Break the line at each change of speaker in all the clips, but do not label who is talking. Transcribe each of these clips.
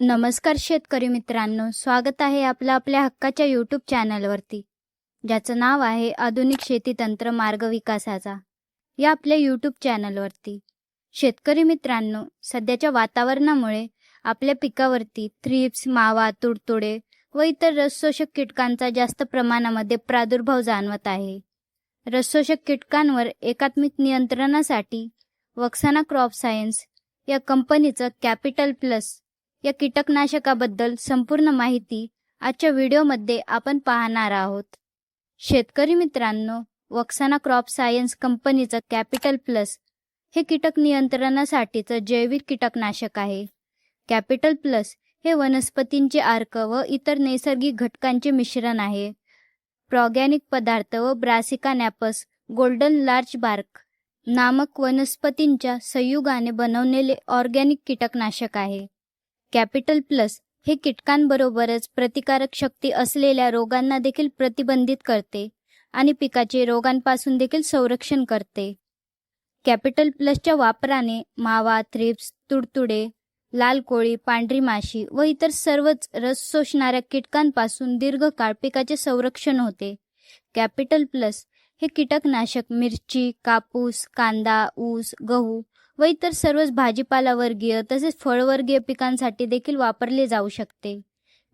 नमस्कार शेतकरी मित्रांनो स्वागत आहे आपलं आपल्या हक्काच्या यूट्यूब चॅनलवरती ज्याचं नाव आहे आधुनिक शेती तंत्र मार्ग विकासाचा. या आपल्या यूट्यूब चॅनलवरती शेतकरी मित्रांनो सध्याच्या वातावरणामुळे आपल्या पिकावरती थ्रिप्स मावा तुडतुडे व इतर रसशोषक कीटकांचा जास्त प्रमाणामध्ये प्रादुर्भाव जाणवत आहे. रसशोषक कीटकांवर एकात्मिक नियंत्रणासाठी वक्साना क्रॉप सायन्स या कंपनीचं कॅपिटल प्लस या कीटकनाशकाबद्दल संपूर्ण माहिती आजच्या व्हिडिओमध्ये आपण पाहणार आहोत. शेतकरी मित्रांनो वक्साना क्रॉप सायन्स कंपनीचं कॅपिटल प्लस हे कीटक नियंत्रणासाठीचं जैविक कीटकनाशक आहे. कॅपिटल प्लस हे वनस्पतींचे अर्क व इतर नैसर्गिक घटकांचे मिश्रण आहे. प्रॉगॅनिक पदार्थ व brassica napus golden large bark नामक वनस्पतींच्या संयुगाने बनवलेले ऑर्गॅनिक कीटकनाशक आहे. कॅपिटल प्लस हे कीटकांबरोबरच प्रतिकारक शक्ती असलेल्या रोगांना देखील प्रतिबंधित करते आणि पिकाचे रोगांपासून देखील संरक्षण करते. कॅपिटल प्लसच्या वापराने मावा थ्रिप्स तुडतुडे लाल कोळी पांढरी माशी व इतर सर्वच रस शोषणाऱ्या कीटकांपासून दीर्घकाळ पिकाचे संरक्षण होते. कॅपिटल प्लस हे कीटकनाशक मिरची कापूस कांदा ऊस गहू व इतर सर्वच भाजीपालावर्गीय तसेच फळवर्गीय पिकांसाठी देखील वापरले जाऊ शकते.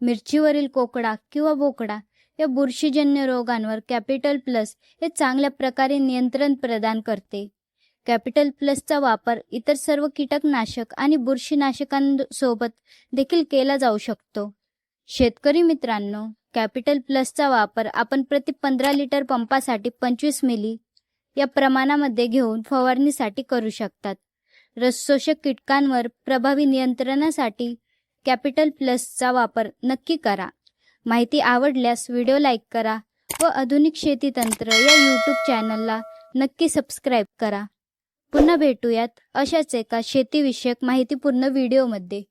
मिरचीवरील कोकडा किंवा बोकडा या बुरशीजन्य रोगांवर कॅपिटल प्लस हे चांगल्या प्रकारे नियंत्रण प्रदान करते. कॅपिटल प्लसचा वापर इतर सर्व कीटकनाशक आणि बुरशीनाशकांसोबत देखील केला जाऊ शकतो. शेतकरी मित्रांनो कॅपिटल प्लसचा वापर आपण प्रति पंधरा लिटर पंपासाठी पंचवीस मिली या प्रमाणामध्ये घेऊन फवारणीसाठी करू शकतात. रसशोषक कीटकांवर प्रभावी नियंत्रणासाठी कॅपिटल प्लसचा वापर नक्की करा. माहिती आवडल्यास व्हिडिओ लाईक करा व आधुनिक शेती तंत्र या यूट्यूब चॅनलला नक्की सबस्क्राईब करा. पुन्हा भेटूयात अशाच एका शेतीविषयक माहितीपूर्ण व्हिडिओमध्ये.